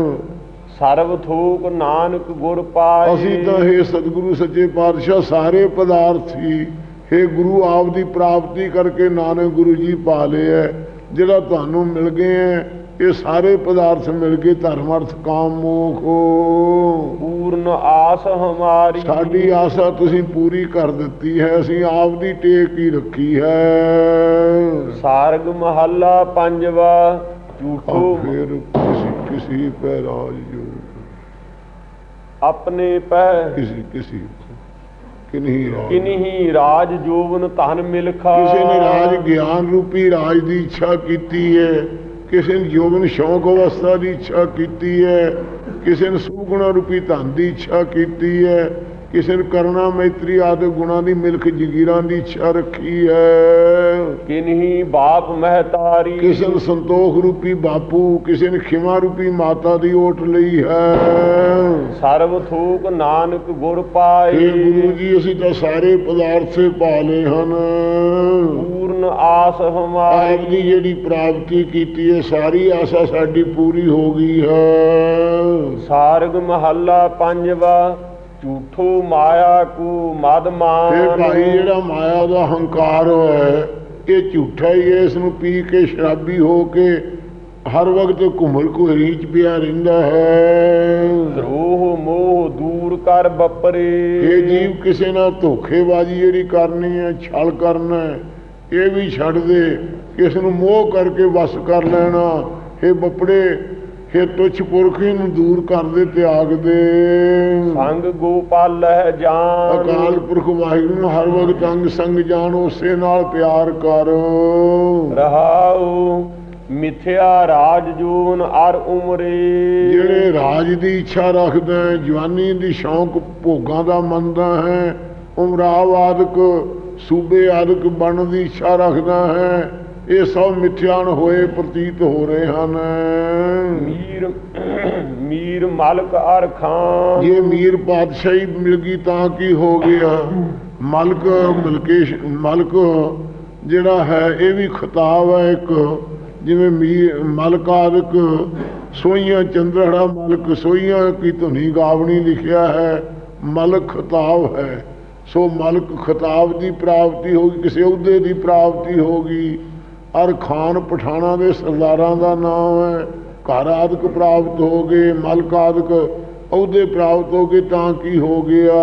ਸਰਬ ਥੋਕ ਨਾਨਕ ਗੁਰ ਪਾਏ। ਅਸੀਂ ਤਾਂ ਇਹ ਸਤਿਗੁਰੂ ਸੱਚੇ ਪਾਤਸ਼ਾਹ ਸਾਰੇ ਪਦਾਰਥ ਹੀ ਇਹ ਗੁਰੂ ਆਪ ਦੀ ਪ੍ਰਾਪਤੀ ਕਰਕੇ ਨਾਨਕ ਗੁਰੂ ਜੀ ਪਾ ਲਏ ਹੈ। ਜਿਹੜਾ ਤੁਹਾਨੂੰ ਮਿਲ ਗਏ ਹੈ ਇਹ ਸਾਰੇ ਪਦਾਰਥ ਮਿਲ ਗਏ ਧਰਮ ਅਰਥ ਕਾਮ ਮੋਖ। ਪੂਰਨ ਆਸ ਹਮਾਰੀ। ਸਾਡੀ ਆਸਾ ਤੁਸੀਂ ਪੂਰੀ ਕਰ ਦਿੱਤੀ ਹੈ ਅਸੀਂ ਆਪ ਦੀ ਟੇਕ ਹੀ ਰੱਖੀ ਹੈ। ਸਾਰਗ ਮਹੱਲਾ ਪੰਜਵਾ ਝੂਠੋ। ਫਿਰ ਕਿਸੇ ਕਿਸੇ ਪੈ ਰਾਜ ਜੋ ਆਪਣੇ ਪਹਿ ਕਿਸੇ ਕਿਸੇ ਕਿਨਹੀ ਰਾਜ। ਕਿਨਹੀ ਰਾਜ ਜੋਵਨ ਧਨ ਮਿਲਖਾ ਕਿਸੇ ਨੇ ਰਾਜ ਗਿਆਨ ਰੂਪੀ ਰਾਜ ਦੀ ਇੱਛਾ ਕੀਤੀ ਹੈ ਕਿਸੇ ਨੇ ਜੋਬਨ ਸ਼ੌਕ ਅਵਸਥਾ ਦੀ ਇੱਛਾ ਕੀਤੀ ਹੈ ਕਿਸੇ ਨੇ ਸੁਗੁਣਾ ਰੂਪੀ ਧਨ ਦੀ ਇੱਛਾ ਕੀਤੀ ਹੈ ਕਿਸੇ ਨੇ ਕਰੁਣਾ ਮੈਤਰੀ ਆਦਿ ਗੁਣਾਂ ਦੀ ਮਿਲਕ ਜਗੀਰਾਂ ਦੀ ਇੱਛਾ ਰੱਖੀ ਹੈ। ਕਿਨਹੀ ਬਾਪ ਮਹਤਾਰੀ ਕਿਸੇ ਨੇ ਸੰਤੋਖ ਰੂਪੀ ਬਾਪੂ ਕਿਸੇ ਨੇ ਖਿਮਾ ਰੂਪੀ ਮਾਤਾ ਦੀ ਓਟ ਲਈ ਹੈ। ਸਰਬ ਥੋਕ ਨਾਨਕ ਗੁਰ ਇਹ ਪਾਏ ਗੁਰੂ ਜੀ ਅਸੀਂ ਤਾਂ ਸਾਰੇ ਪਦਾਰਥੇ ਪਾ ਲਏ ਹਨ। ਪੂਰਨ ਆਸ ਆਪ ਹਮਾਰੀ ਦੀ ਜਿਹੜੀ ਪ੍ਰਾਪਤੀ ਕੀਤੀ ਹੈ ਸਾਰੀ ਆਸਾ ਸਾਡੀ ਪੂਰੀ ਹੋ ਗਈ ਹੈ। ਸਾਰਗ ਮਹੱਲਾ ਪੰਜਵਾ। ਝੂਠੋ ਮਾਇਆ ਕੂ ਮਦ ਇਹ ਮਾਨ ਭਾਈ ਜਿਹੜਾ ਮਾਇਆ ਦਾ ਹੰਕਾਰ ਹੈ ਇਹ ਝੂਠਾ ਹੀ ਹੈ ਇਸ ਨੂੰ ਪੀ ਕੇ ਸ਼ਰਾਬੀ ਹੋ ਕੇ ਹਰ ਵਕਤ ਘੁੰਮਲ ਘੁਰੀ ਚ ਪਿਆ ਰਹਿੰਦਾ ਹੈ। ਧਰੋਹ ਮੋਹ ਦੂਰ ਕਰ ਬਪਰੇ। ਇਹ ਜੀਵ ਕਿਸੇ ਨਾਲ ਧੋਖੇਬਾਜ਼ੀ ਜਿਹੜੀ ਕਰਨੀ ਹੈ ਛਲ ਕਰਨਾ ਇਹ ਵੀ ਛੱਡ ਦੇ ਕਿਸ ਨੂੰ ਮੋਹ ਕਰਕੇ ਵਸ ਕਰ ਲੈਣਾ। ਇਹ ਬੱਪੜੇ ਇਹ ਤੁਛ ਪੁਰਖੀ ਨੂੰ ਦੂਰ ਕਰ ਦੇ ਤਿਆਗ ਦੇ। ਸੰਗ ਗੋਪਾਲ ਹੈ ਜਾਨ। ਅਕਾਲ ਪੁਰਖ ਵਾਹਿਗੁਰੂ ਨੂੰ ਹਰ ਵਕਤ ਅੰਗ ਸੰਗ ਜਾਣ ਉਸੇ ਨਾਲ ਪਿਆਰ ਕਰ। ਰਹਾਉ ਮਿਥਿਆ ਰਾਜ ਜੂਨ ਅਰ ਉਮਰੇ। ਜਿਹੜੇ ਰਾਜ ਦੀ ਇੱਛਾ ਰੱਖਦਾ ਹੈ ਜਵਾਨੀ ਦੀ ਸ਼ੌਂਕ ਭੋਗਾਂ ਦਾ ਮੰਨਦਾ ਹੈ ਉਮਰਾਵਾਦਕ ਸੂਬੇ ਆਦਿਕ ਬਣਨ ਦੀ ਇੱਛਾ ਰੱਖਦਾ ਹੈ। ਇਹ ਸਭ ਮਿਥਿਆਨ ਹੋਏ ਪ੍ਰਤੀਤ ਹੋ ਰਹੇ ਹਨ। ਮੀਰ ਮੀਰ ਮਲਕ ਅਰ ਖਾਨ। ਜੇ ਮੀਰ ਪਾਤਸ਼ਾਹੀ ਮਿਲ ਗਈ ਤਾਂ ਕੀ ਹੋ ਗਿਆ? ਮਲਕ ਮਲਕੇਸ਼ ਮਲਕ ਜਿਹੜਾ ਹੈ ਇਹ ਵੀ ਖਿਤਾਬ ਹੈ ਇੱਕ। ਜਿਵੇਂ ਮੀਰ ਮਲਕ ਆਦਿਕ ਸੋਈਆਂ ਚੰਦਰੜਾ ਮਲਕ ਸੋਈਆਂ ਕੀ ਧੁਨੀ ਗਾਵਣੀ ਲਿਖਿਆ ਹੈ ਮਲਕ ਖਿਤਾਬ ਹੈ। ਸੋ ਮਲਕ ਖਿਤਾਬ ਦੀ ਪ੍ਰਾਪਤੀ ਹੋ ਗਈ ਕਿਸੇ ਅਹੁਦੇ ਦੀ ਪ੍ਰਾਪਤੀ ਹੋ ਅਰ ਖਾਨ ਪਠਾਣਾ ਦੇ ਸਰਦਾਰਾਂ ਦਾ ਨਾਮ ਹੈ। ਘਰ ਆਦਿਕ ਪ੍ਰਾਪਤ ਹੋ ਗਏ ਮਲਕ ਆਦਿਕ ਅਹੁਦੇ ਪ੍ਰਾਪਤ ਹੋ ਗਏ ਤਾਂ ਕੀ ਹੋ ਗਿਆ?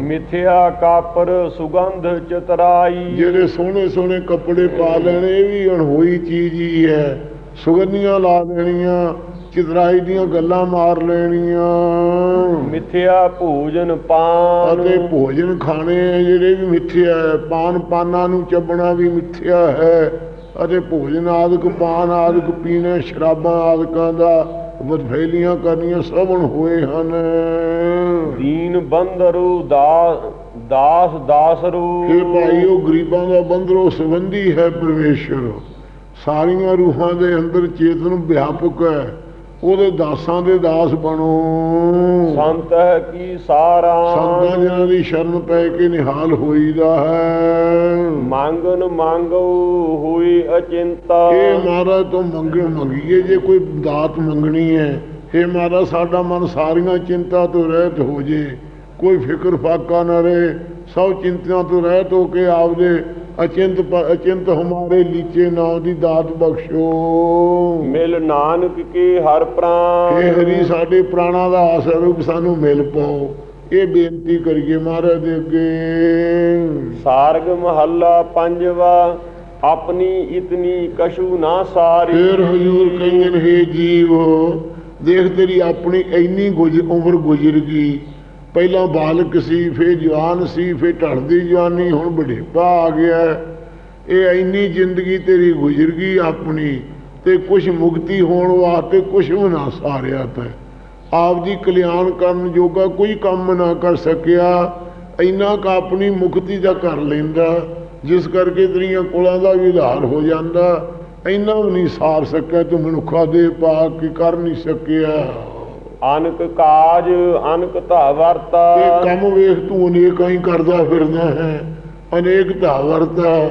ਮਿਥਿਆ ਕਾਪਰ ਸੁਗੰਧ ਚਤਰਾਈ। ਜਿਹੜੇ ਸੋਹਣੇ ਸੋਹਣੇ ਕੱਪੜੇ ਪਾ ਲੈਣੇ ਇਹ ਵੀ ਅਣਹੋਈ ਚੀਜ਼ ਹੀ ਹੈ। ਸੁਗੰਧੀਆਂ ਲਾ ਦੇਣੀਆਂ। ਚਿਤਰਾਈ ਦੀਆਂ ਗੱਲਾਂ ਮਾਰ ਲੈਣੀਆਂ। ਮਿਥਿਆ ਭੋਜਨ ਪਾਨ। ਅਤੇ ਭੋਜਨ ਖਾਣੇ ਜਿਹੜੇ ਵੀ ਮਿੱਥਿਆ ਹੈ। ਪਾਨ ਪਾਨਾਂ ਨੂੰ ਚੱਬਣਾ ਵੀ ਮਿੱਥਿਆ ਹੈ। ਅਤੇ ਭੋਜਨ ਆਦਿਕ ਪਾਨ ਆਦਿਕ ਪੀਣੇ ਸ਼ਰਾਬਾਂ ਆਦਿਕਾਂ ਦਾ ਵਡਫੇਲੀਆਂ ਕਰਨੀਆਂ ਸਭਨ ਹੋਏ ਹਨ। ਦੀਨ ਬੰਦਰੂ ਦਾਸ ਦਾਸ ਦਾਸਰੂ। ਇਹ ਭਾਈ ਉਹ ਗਰੀਬਾਂ ਦਾ ਬੰਦਰੋ ਸੰਬੰਧੀ ਹੈ ਪਰਮੇਸ਼ਰ। ਸਾਰੀਆਂ ਰੂਹਾਂ ਦੇ ਅੰਦਰ ਚੇਤਨ ਵਿਆਪਕ ਹੈ। ਉਹਦੇ ਦਾਸਾਂ ਦੇ ਦਾਸ ਬਣੋ। ਸੰਤ ਹੈ ਕੀ ਸਾਰਾ ਸੰਤਾਂ ਜਨਾਂ ਦੀ ਸ਼ਰਨ ਪੈ ਕੇ ਨਿਹਾਲ ਹੋਈਦਾ ਹੈ। ਮੰਗਨ ਮੰਗੋ ਹੋਈ ਅਚਿੰਤਾ। ਇਹ ਮਹਾਰਾਜ ਤੋਂ ਮੰਗੇ ਮੰਗੀਏ ਜੇ ਕੋਈ ਦਾਤ ਮੰਗਣੀ ਹੈ ਇਹ ਮਹਾਰਾਜ ਸਾਡਾ ਮਨ ਸਾਰੀਆਂ ਚਿੰਤਾ ਤੋਂ ਰਹਿਤ ਹੋ ਜੇ। ਕੋਈ ਫਿਕਰ ਫਾਕਾ ਨਾ ਰਹੇ ਸਭ ਚਿੰਤਾਂ ਤੋਂ ਰਹਿਤ ਹੋ ਕੇ ਆਪਦੇ ਅਚਿੰਤ ਅਚਿੰਤ ਹਮਾਰੇ ਲੀਚੇ ਨਾਮ ਦੀ ਦਾਤ ਬਖਸ਼ੋ। ਮਿਲ ਨਾਨਕ ਕੇ ਹਰ ਪ੍ਰਾਨ ਇਹ ਹਰੀ ਸਾਡੇ ਪ੍ਰਾਣਾ ਦਾ ਆਸਰਾ ਰੂਪ ਸਾਨੂੰ ਮਿਲ ਪਾਓ। ਇਹ ਬੇਨਤੀ ਕਰੀਏ ਮਹਾਰਾਜ ਦੇ ਅੱਗੇ। ਸਾਰਗ ਮਹੱਲਾ ਪੰਜਵਾ ਆਪਣੀ ਇਤਨੀ ਕਛੂ ਨਾ ਸਾਰੀ। ਫਿਰ ਹਜੂਰ ਕਹਿੰਦੇ ਹੈ ਜੀਵ ਦੇਖ ਤੇਰੀ ਆਪਣੀ ਇੰਨੀ ਗੁਜ ਉਮਰ ਗੁਜ਼ਰ ਗਈ। ਪਹਿਲਾਂ ਬਾਲਕ ਸੀ, ਫਿਰ ਜਵਾਨ ਸੀ, ਫਿਰ ਢਲਦੀ ਜਵਾਨੀ, ਹੁਣ ਬੁਢੇਪਾ ਆ ਗਿਆ। ਇਹ ਇੰਨੀ ਜ਼ਿੰਦਗੀ ਤੇਰੀ ਗੁਜ਼ਰ ਗਈ ਆਪਣੀ ਤੇ ਕੁਛ ਮੁਕਤੀ ਹੋਣ ਵਾਸਤੇ ਕੁਛ ਵੀ ਨਾ ਸਾਰਿਆ ਤੈ। ਆਪ ਜੀ ਕਲਿਆਣ ਕਰਨ ਜੋਗਾ ਕੋਈ ਕੰਮ ਨਾ ਕਰ ਸਕਿਆ। ਇੰਨਾ ਕੁ ਆਪਣੀ ਮੁਕਤੀ ਦਾ ਕਰ ਲੈਂਦਾ, ਜਿਸ ਕਰਕੇ ਤੇਰੀਆਂ ਕੋਲਾਂ ਦਾ ਵੀ ਉਧਾਰ ਹੋ ਜਾਂਦਾ। ਇੰਨਾ ਵੀ ਨਹੀਂ ਸਾਰ ਸਕਿਆ ਤੂੰ ਮਨੁੱਖਾ ਦੇ ਪਾ ਕੇ ਕਰ ਨਹੀਂ ਸਕਿਆ। ਅਨਕ ਕਾਜ ਅਨਕ ਧਾ ਵਰਤਾ। ਇਹ ਕੰਮ ਵੇਖ ਤੂੰ ਅਨੇਕਾਂ ਹੀ ਕਰਦਾ ਫਿਰਦਾ ਹੈ। ਅਨੇਕ ਧਾ ਵਰਤਾ।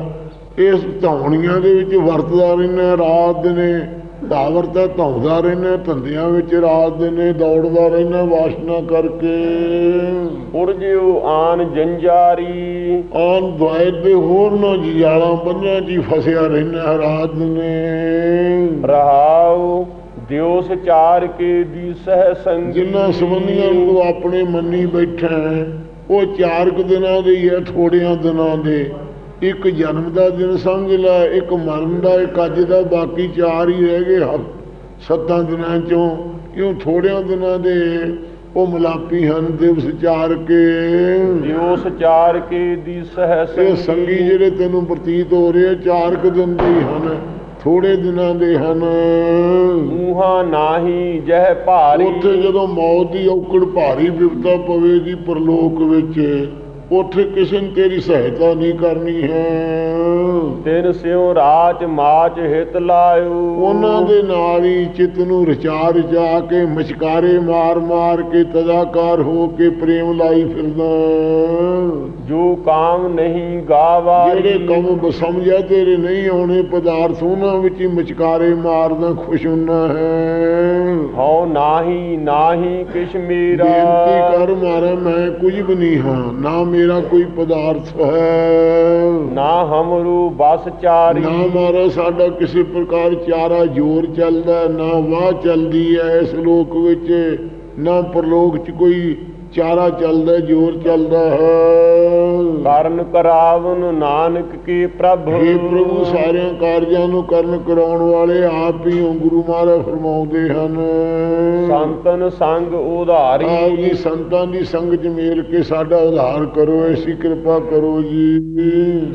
ਇਸ ਧੌਣੀਆਂ ਦੇ ਵਿੱਚ ਵਰਤਦਾ ਰਹਿਣਾ ਰਾਤ ਦਿਨੇ ਧਾ ਵਰਤਾ ਧੌਂਦਾ ਰਹਿਣਾ ਧੰਦਿਆਂ ਵਿੱਚ ਰਾਤ ਦਿਨੇ ਦੌੜਦਾ ਰਹਿਣਾ ਵਾਸ਼ਨਾ ਕਰਕੇ। ਉਰਜਿਓ ਆਨ ਜੰਜਾਰੀ। ਆਨ ਦਵਾਈ ਦੇ ਹੋਰ ਨਾ ਜਿਆਲਾ ਬੰਨਿਆਂ ਜੀ ਫਸਿਆ ਰਹਿਣਾ ਰਾਤ ਦਿਨੇ ਰਹਾਉ ਦਿਓ ਸਚਾਰ ਕੇ ਦੀ ਸਹਿ ਸੰਗੀ। ਜਿੰਨਾ ਸੰਬੰਧੀਆਂ ਨੂੰ ਤੂੰ ਆਪਣੇ ਮੰਨੀ ਬੈਠਾ ਹੈ, ਉਹ ਚਾਰ ਕੁ ਦਿਨਾਂ ਦੇ ਹੀ ਹੈ ਥੋੜਿਆਂ ਦਿਨਾਂ ਦੇ। ਇੱਕ ਜਨਮ ਦਾ ਦਿਨ ਸਮਝ ਲੈ ਇੱਕ ਮਰਨ ਦਾ ਇੱਕ ਅੱਜ ਦਾ ਬਾਕੀ ਚਾਰ ਹੀ ਰਹਿ ਗਏ। ਸੱਤਾਂ ਦਿਨਾਂ ਚੋਂ ਇਉਂ ਥੋੜਿਆਂ ਦਿਨਾਂ ਦੇ? ਉਹ ਮਲਾਪੀ ਹਨ ਦਿਵਸ ਚਾਰ ਕੇ। ਦਿਓ ਸਚਾਰ ਕੇ ਦੀ ਸਹਿ ਸੰਗੀ। ਜਿਹੜੇ ਤੈਨੂੰ ਪ੍ਰਤੀਤ ਹੋ ਰਹੇ ਆ, ਚਾਰ ਕੁ ਦਿਨ ਦੇ ਹਨ। ਥੋੜੇ ਦਿਨਾਂ ਦੇ ਹਨ। ਮੂਹਾ ਨਾਹੀ ਜਹ ਭਾਰੀ। ਉੱਥੇ ਜਦੋਂ ਮੌਤ ਦੀ ਔਕੜ ਭਾਰੀ ਵਿਪਤਾ ਪਵੇਗੀ ਪਰਲੋਕ ਵਿੱਚ ਉੱਥੇ ਕਿਸੇ ਨੇ ਤੇਰੀ ਸਹਾਇਤਾ ਨਹੀਂ ਕਰਨੀ ਹੈ। ਤਿਨ ਸਿਉ ਰਾਚ ਮਾਚ ਹਿਤ ਲਾਇਓ। ਉਹਨਾਂ ਦੇ ਨਾਲ ਹੀ ਚਿੱਤ ਨੂੰ ਰਚਾ ਰਚਾ ਕੇ ਮਚਕਾਰੇ ਮਾਰ ਮਾਰ ਕੇ ਤਦਾਕਾਰ ਹੋ ਕੇ ਪ੍ਰੇਮ ਲਾਈ ਫਿਰਦਾ। ਜੋ ਕਾਮ ਨਹੀਂ ਗਾਵਾਰੀ ਜਿਹੜੇ ਕੰਮ ਸਮਝਿਆ ਤੇਰੇ ਨਹੀਂ ਆਉਣੇ ਪਦਾਰਥ ਉਹਨਾਂ ਵਿੱਚ ਹੀ ਮਚਕਾਰੇ ਮਾਰਦਾ ਖੁਸ਼ ਹੁੰਨਾ ਹੈ। ਹਉ ਨਾਹੀ ਨਾਹੀ ਕਿਛ ਮੇਰਾ ਬੇਨਤੀ ਕਰ ਮਾਰਾ ਮੈਂ ਕੁਝ ਵੀ ਨਹੀਂ ਹਾਂ ਨਾ ਮੇਰਾ ਕੋਈ ਪਦਾਰਥ ਹੈ। ਨਾ ਹਮਰੂ ਬਸ ਚਾਰੀ। ਨਾ ਮਾਰਾ ਸਾਡਾ ਕਿਸੇ ਪ੍ਰਕਾਰ ਚਾਰਾ ਜੋਰ ਚੱਲਦਾ ਨਾ ਵਾਹ ਚੱਲਦੀ ਹੈ ਇਸ ਲੋਕ ਵਿੱਚ ਨਾ ਪਰਲੋਕ 'ਚ ਕੋਈ ਚਾਰਾ ਚੱਲਦਾ ਜੋਰ ਚੱਲਦਾ ਹੈ। ਕਰਨ ਕਰਾਵਨ ਨਾਨਕ ਕੀ ਪ੍ਰਭ? हे ਪ੍ਰਭੂ ਸਾਰਿਆਂ ਕਾਰਜਾਂ ਨੂੰ ਕਰਨ ਕਰਾਉਣ ਵਾਲੇ ਆਪ ਹੀ ਹੋ ਗੁਰੂ ਮਹਾਰਾਜ ਫਰਮਾਉਂਦੇ ਹਨ। ਸੰਤਨ ਸੰਗ ਆਪ ਉਧਾਰੀ ਜੀ ਸੰਤਾਂ ਦੀ ਸੰਗਤ 'ਚ ਮੇਲ ਕੇ ਸਾਡਾ ਉਧਾਰ ਕਰੋ ਐਸੀ ਕਿਰਪਾ ਕਰੋ ਜੀ।